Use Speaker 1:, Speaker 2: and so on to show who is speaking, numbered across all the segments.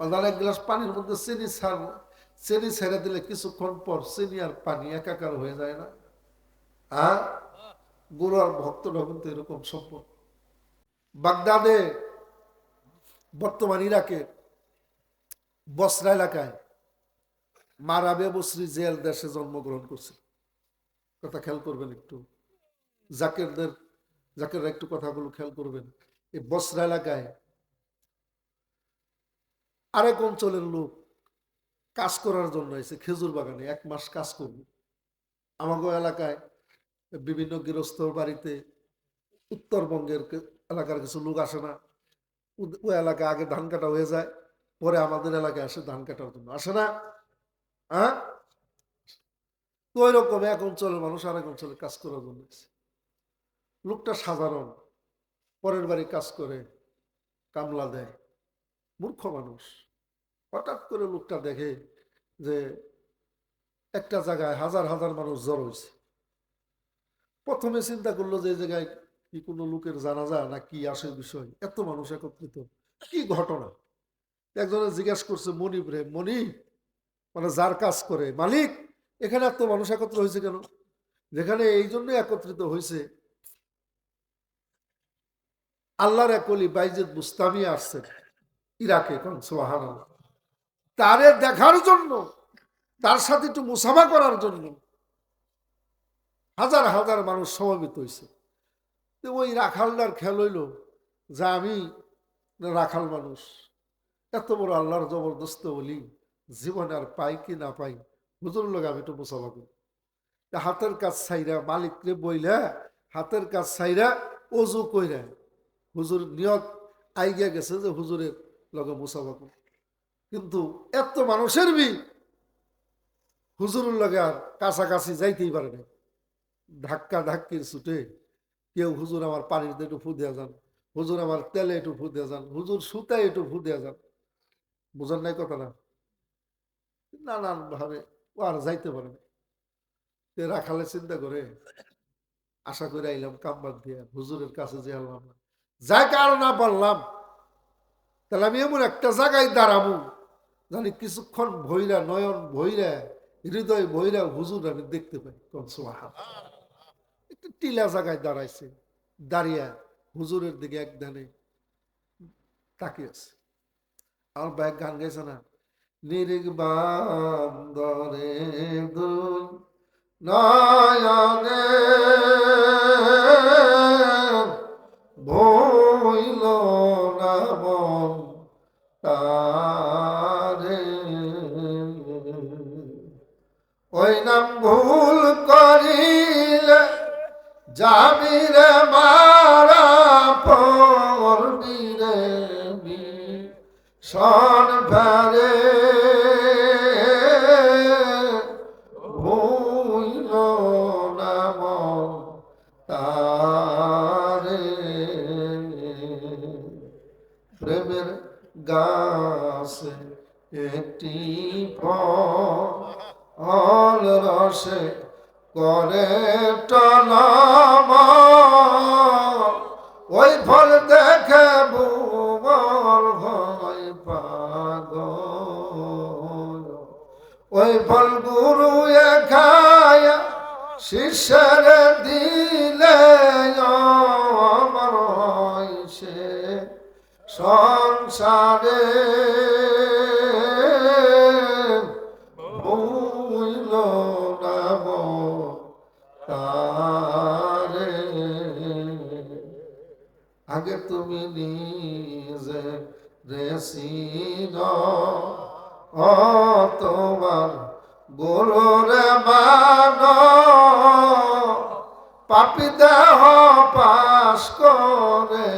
Speaker 1: অর্থাৎ এক গ্লাস পানির মধ্যে চিনি ছাড় চিনি ছেড়ে দিলে কিছুক্ষণ পর চিনি আর পানি একাকার হয়ে যায় না। আর গুরু আর ভক্তরা কিন্তু এরকম সম্পর্ক। বাগদাদে, বর্তমান ইরাকের বসরা এলাকায় মারাবে বসরি জেল দেশে জন্মগ্রহণ করছে। কথা খেয়াল করবেন একটু। জাকেরদের, জাকেররা একটু কথাগুলো খেয়াল করবেন। এই বসরা এলাকায় আরেক অঞ্চলের লোক কাজ করার জন্য এসে খেজুর বাগানে এক মাস কাজ করবে। আমাগো এলাকায় বিভিন্ন গৃহস্থ বাড়িতে উত্তরবঙ্গের এলাকার কিছু লোক আসে না। ওই এলাকায় আগে ধান কাটা হয়ে যায়, পরে আমাদের এলাকায় আসে ধান কাটার জন্য। আসে না? হ্যাঁ তো ওই রকম এক অঞ্চলের মানুষ আরেক অঞ্চলে কাজ করার জন্য। লোকটা সাধারণ, পরের বাড়ি কাজ করে, কামলা দেয়। মূর্খ মানুষ। হঠাৎ করে লোকটা দেখে যে একটা জায়গায় হাজার হাজার মানুষ জড় হয়েছে। প্রথমে চিন্তা করল যে জায়গায় কি কোনো লোকের জানাজা না কি আসে বিষয়। এত মানুষ একত্রিত। কি ঘটনা? একজনে জিজ্ঞাসা করছে মনিব রে মনিব মানে যার কাজ করে, মালিক, এখানে এত মানুষ একত্র হয়েছে কেন? যেখানে এই জন্য একত্রিত হয়েছে। আল্লাহর একলি বাইজেদ বুস্তামি আসছেন। ইরাকে সোহান তারে দেখার জন্য, তার সাথে একটু মুসাফা করার জন্য হাজার হাজার মানুষ সমবেত হয়েছে ওই রাখালদার খেল হইল যে আমি রাখাল মানুষ। এত বড় আল্লাহর জবরদস্ত বলি জীবনে আর পাই কি না পাই, হুজুর লোক আমি একটু মুসাফা করি। হাতের কাজ ছাইরা মালিকরে বইলা, হাতের কাজ ছাইরা অজু কইরা, হুজুর নিয়ত আইগিয়া গেছে যে হুজুরের লগে মুসাফা করি কিন্তু এত মানুষের বি হুজুরের লগে আর কাছাকাছি যাইতেই পারে না ধাক্কা ধাক্কির ছুটে কেউ হুজুর আমার পানির একটু ফু দেওয়া যান, হুজুর আমার তেলে একটু ফু দেওয়া যান, হুজুর সুতায় একটু ফু দেওয়া যান। বুঝার নাই কথা না? নানান ভাবে ও আর যাইতে পারে না রাখালে চিন্তা করে, আশা করে আইলাম কামবাদ দিয়ে হুজুরের কাছে যে না যাই কারও না পারলাম তাহলে আমি এমন একটা জায়গায় দাঁড়াবো, জানি কিছুক্ষণ ভৈরা নয়ন ভৈরা হৃদয় ভৈরা হুজুর আমি দেখতে পাই। একটু টিলা জায়গায় দাঁড়াইছে, দাঁড়িয়ে হুজুরের দিকে এক ধানে তাকিয়ে আছে। আমার ব্যাগ গান গেছে না নিরিগ বান্দরে দুল নয়নে ভইল তারে। ওই নাম ভুল করিলে যাবি রে মারা পড়বি রে সন ফেরে ভুইল রসে করে ওই ফল দেখে বুবল ভয় পাগ ওই ফল গুরু খায়া শিষ্যের দিলে আগে তুমি নিজে রেসিন ও তোমার গুরুরে মান পাপি দেহ পাশ করে।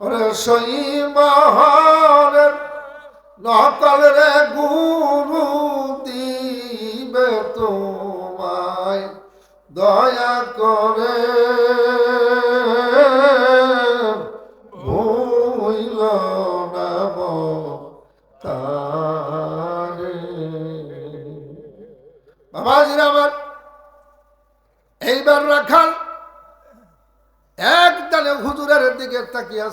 Speaker 1: ওরে সই মহরের নকল রে গুরু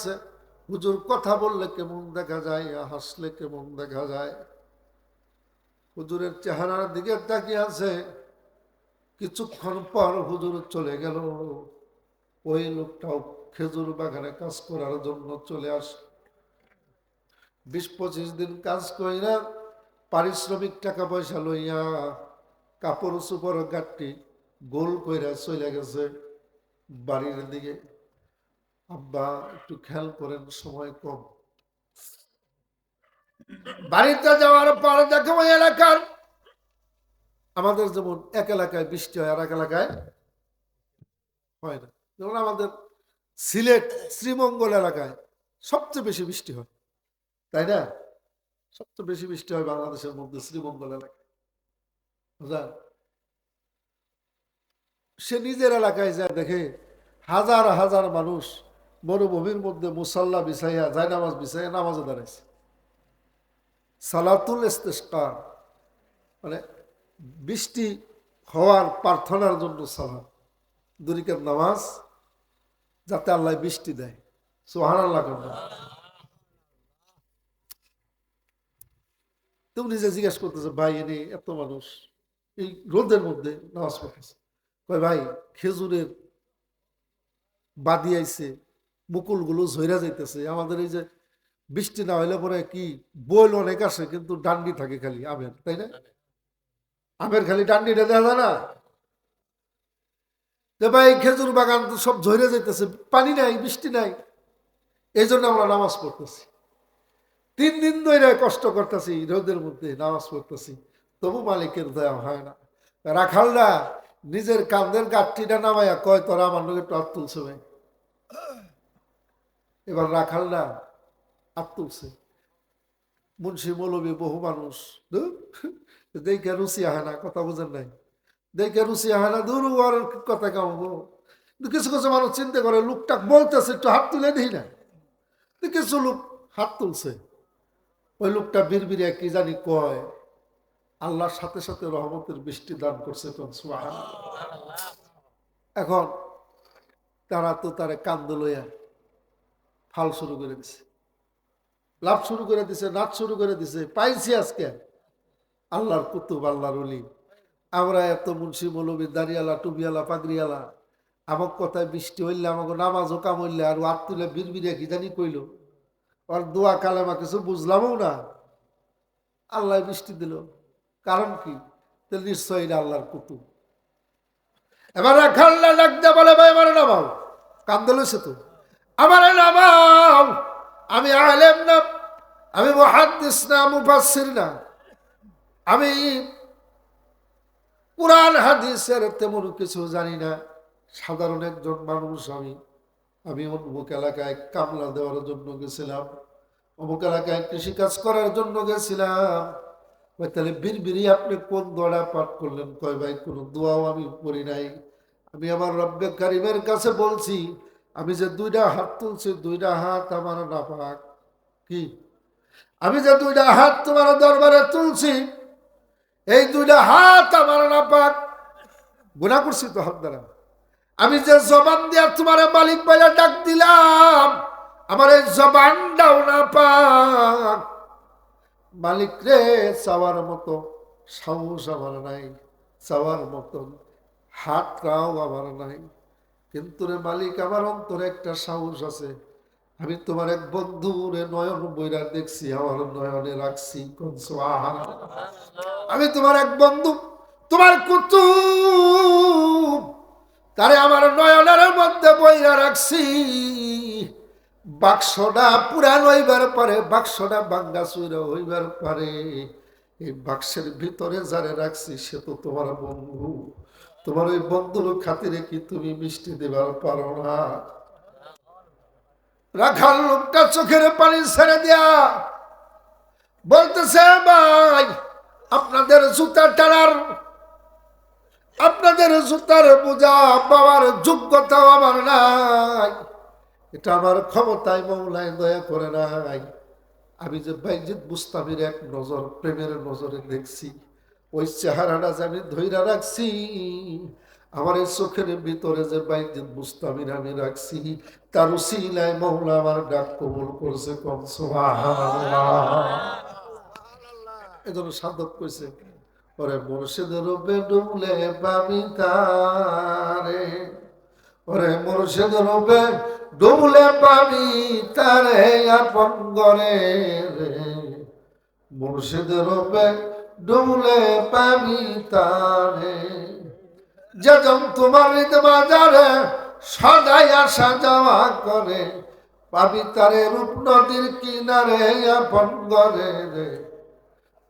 Speaker 1: আছে। হুজুর কথা বললে কেমন দেখা যায় হাসলে কেমন দেখা যায়। হুজুরের চেহারার দিকে তাকিয়ে আছে। কিছুক্ষণ পর হুজুর চলে গেল। ওই লোকটাও খেজুর বাগানে কাজ করার জন্য চলে আস। বিশ পঁচিশ দিন কাজ কইরা পারিশ্রমিক টাকা পয়সা লইয়া কাপড় চুপড় গাঠটি গোল কইরা চলে গেছে বাড়ির দিকে। আব্বা, একটু খেয়াল করেন, সময় কম। বাড়িতে যাওয়ার পর দেখো ওই এলাকার, আমাদের যেমন এক এলাকায় বৃষ্টি হয় আর এক এলাকায় হয় না। যেমন আমাদের সিলেট, শ্রীমঙ্গল এলাকায় সবচেয়ে বেশি বৃষ্টি হয়, তাই না? সবচেয়ে বেশি বৃষ্টি হয় বাংলাদেশের মধ্যে, শ্রীমঙ্গল এলাকায়? সে নিজের এলাকায় যায় দেখে হাজার হাজার মানুষ মরুভূমির মধ্যে মুসাল্লা বিছাইয়া যায় নামাজ বিছাইয়া নামাজে দাঁড়াইছে। সালাতুল ইস্তেস্কা মানে বৃষ্টি হওয়ার প্রার্থনার জন্য সালাম দুরিকের নামাজ, যাতে আল্লাহ বৃষ্টি দেয়। সোহান আল্লাহ তুমি নিজে জিজ্ঞেস করতেছে, ভাই এনে এত মানুষ, এই রোদের মধ্যে নামাজ পড়তেছে। কয়, ভাই, খেজুরের বাদি আইছে মুকুলগুলো ঝইরা যাইতেছে। আমাদের এই যে বৃষ্টি না হইলে পরে কি বইল অনেক আসে, কিন্তু ডান্ডি থাকে খালি আমের, তাই না? আমের খালি ডান্ডিটা দেখা যায় না? ভাই, খেজুর বাগান তো সব ঝরে যাইতেছে, পানি নাই, বৃষ্টি নাই। এই জন্য আমরা নামাজ পড়তেছি। তিন দিন ধরে কষ্ট করতেছি, রোদের মধ্যে নামাজ পড়তেছি। তবু মালিকের দয়া হয় না। রাখালরা নিজের কান্দের গাঠটিটা নামাইয়া কয়, তোরা আমার লোক একটু হাত তুলছে ভাই। এবার রাখালরা হাত তুলছে। মুন্সি মৌলবী বহু মানুষ দেখে রুচি আহে না, কথা বোঝেন নাই। দেখে রুচি আহে না দূর ওর কথা কামাবো কিছু কিছু মানুষ চিন্তা করে, লোকটা বলতেছে, একটু হাত তুলে দিই না। কিছু লোক হাত তুলছে। ওই লোকটা বিড়বিড়িয়া কি জানি কয়, আল্লাহর সাথে সাথে রহমতের বৃষ্টি দান করছে। এখন তারা তো তারে কান্দ লইয়া ফাল শুরু করে দিছে। লাভ শুরু করে দিছে নাচ শুরু করে দিছে। পাইছি আজকে। আল্লাহর কুতুব, আল্লাহর অলি আমরা এত মুন্সি মৌলবী, দাঁড়িয়ালা টুবিয়ালা পাগড়িয়ালা আমার কথায় বৃষ্টি হইলে, আমাকে নামাজও কাম হইলে, আর হাত তুলে বিড়বিড়িয়া কি জানি কইল। আর দোয়া কালে কালেমা কিছু বুঝলামও না। আল্লাহ বৃষ্টি দিল। কারণ কি? তো নিশ্চয়ই এটা আল্লাহর কুতুব। এবার খাল্লা ডাকতে বলে, ভাই আমার নামাও কান্দল সে তো? আমার নামাও আমি আলেম না, আমি মহাদ্দিস না মুফাসির না। আমি কোরআন, হাদিসের তেমন কিছু জানি না। সাধারণ একজন মানুষ আমি। আমি অমুক এলাকায় কামলা দেওয়ার জন্য গেছিলাম, অমুক এলাকায় কৃষিকাজ করার জন্য গেছিলাম। তাহলে বিড়বিড়ি আপনি কোন দোয়া পাঠ করলেন? কয় ভাই, কোনো দোয়াও আমি পড়ি নাই। আমি আমার রব্বে কারিমের কাছে বলছি আমি যে দুইটা হাত তুলছি, দুইটা হাত আমার নাপাক। কি? আমি যে দুইটা হাত তোমার দরবারে তুলছি, এই দুইটা হাত আমার নাপাক। গুণা করছি তো হাত দ্বারা। আমি যে জবান দিয়া তোমার মালিক বলে ডাক দিলাম, আমার এই জবানটাও না পাক মালিক রে, চাওয়ার মতো সাহস আমার নাই, চাওয়ার মতন হাতটাও আমার নাই। কিন্তু রে মালিক, আমার অন্তরে একটা সাহস আছে। আমি তোমার এক বন্ধু রে নয়ন বইরা দেখছি, আমার নয়নে রাখছি আমি তোমার এক বন্ধু, তোমার কুতুব। তারে আমার নয়নের মধ্যে বইরা রাখছি। বাক্সটা পুরান হইবার পারে, বাক্সটা বাঙ্গা চুরা হইবার পারে, এই বাক্সের ভিতরে যারে রাখছি, সে তো তোমার বন্ধু। তোমার ওই বন্ধুর খাতিরে কি তুমি মিষ্টি দেবার পারো না? রাখাল লোকটা চোখের পানি ছেড়ে দিয়া বলতেছে, ভাই, আপনাদের জুতা টানার, আপনাদের জুতার বোঝা পাওয়ার যোগ্যতাও আমার নাই। এটা আমার ক্ষমতায় মৌলায় দয়া করে নাই। আমি যে বাইজিৎ বুস্তামির এক নজর, প্রেমের নজরে দেখছি। ওই চেহারাটা যে আমি ধৈরা রাখছি। আমার এই চোখের ভিতরে যে বাইজিৎ বুস্তামির আমি রাখছি, তার উসিলায় মৌলা আমার ডাক কবুল করছে কম এজন্য সাধক কইছে, ওরে মুর্শিদের রূপে ডুবলে পাবি তারে। ওরে মুর্শিদের রূপে ডুবলে পাবি তারে আপন গরে রে। মুর্শিদের রূপে ডুবলে পাবি তারে। যেজন তোমার হৃদ বাজারে সদাই আসা যাওয়া করে, পাবি তারে রূপ নদীর কিনারে আপন গরে রে।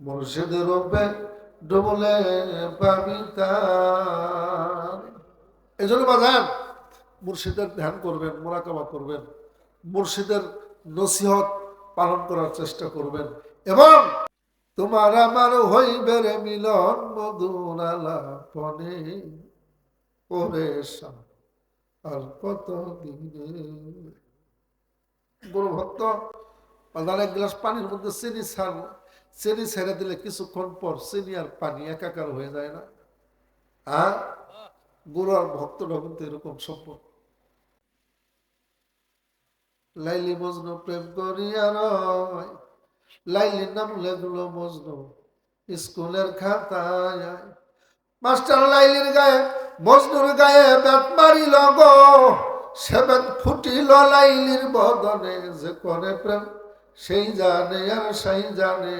Speaker 1: মুর্শিদের রূপে ডুবলে পাবি তার। এই জন্য বাজান, মুর্শিদের ধ্যান করবেন, মোরাকাবা করবেন, মুর্শিদের নসিহত পালন করার চেষ্টা করবেন এবং তোমার আমার হইবে রে মিলন মধুর আলাপনে। ওরে আর কত দিনে বড় ভক্ত বাজার এক গ্লাস পানির মধ্যে চিনি ছাড়, চিনি ছেড়ে দিলে কিছুক্ষণ পর চিনি আর পানি একাকার হয়ে যায় না। আর গুরু আর ভক্তটা কিন্তু এরকম সম্পর্ক। লাইলি মজনু প্রেম করিয়া রয় লাইলি নাম লেগুলো মজনু, স্কুলের খাতায়। মাস্টার লাইলির গায়ে, মজনুর গায়ে ব্যাট মারিল গো। সে ব্যাট ফুটিল লাইলির বদনে যে করে প্রেম, সেই জানে আর সেই জানে।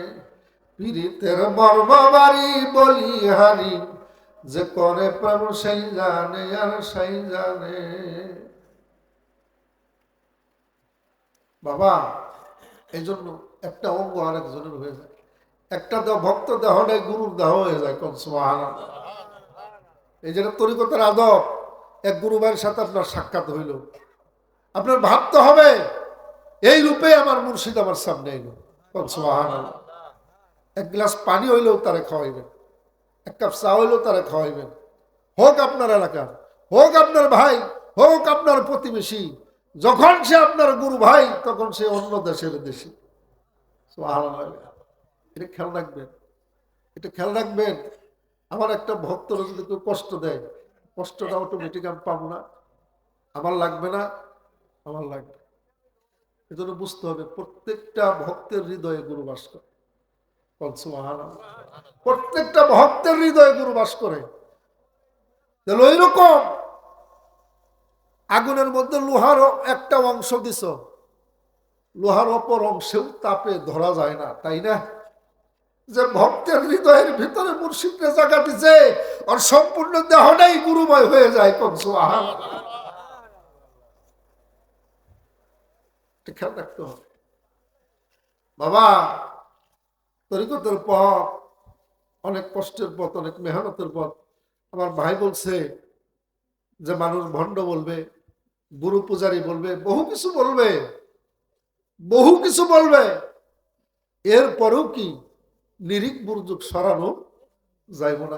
Speaker 1: পীড়িতের মর্ম বাড়ি বলি হারি, যে করে প্রেম, সেই জানে আর সেই জানে। বাবা এই জন্য একটা অঙ্গ আরেকজনের হয়ে যায়। একটা দেহ, ভক্ত দেহ নেই, গুরুর দেহ হয়ে যায় কোন সুহান এই যেটা তরিকতার আদব, এক গুরু ভাইয়ের সাথে আপনার সাক্ষাৎ হইল। আপনার ভাবতে হবে, এই রূপে আমার মুর্শিদ আমার সামনে এলো কোন সুহান এক গ্লাস পানি হইলেও তারা খাওয়াইবেন, এক কাপ চা হইলেও তারা খাওয়াইবেন। হোক আপনার এলাকার, হোক আপনার ভাই, হোক আপনার প্রতিবেশী যখন সে আপনার গুরু ভাই, তখন সে অন্য দেশের দেশে। এটা খেয়াল রাখবেন। এটা খেয়াল রাখবেন। আমার একটা ভক্তরা যদি কেউ কষ্ট দেয়, কষ্টটা অটোমেটিক আমি পাবো না। আমার লাগবে না, আমার লাগবে। এজন্য বুঝতে হবে, প্রত্যেকটা ভক্তের হৃদয়ে গুরু বাস করে। প্রত্যেকটা ভক্তের হৃদয়ে গুরু বাস করে। তাহলে ওই রকম আগুনের মধ্যে লোহার একটা অংশ দিছ। লোহার অপর অংশেও তাপে ধরা যায় না, তাই না? যে ভক্তের হৃদয়ের ভিতরে মুর্শিদরে জায়গা দিছে, আর সম্পূর্ণ দেহটাই গুরুময় হয়ে যায় কংস খেয়াল রাখতে হবে। বাবা, তরিকতের পথ, অনেক কষ্টের পথ, অনেক মেহনতের পথ। আমার ভাই বলছে যে, মানুষ ভণ্ড বলবে গুরু পূজারী বলবে, বহু কিছু বলবে, বহু কিছু বলবে। এরপরেও কি? নিরিক বুর্জুক সরানো যাইব না।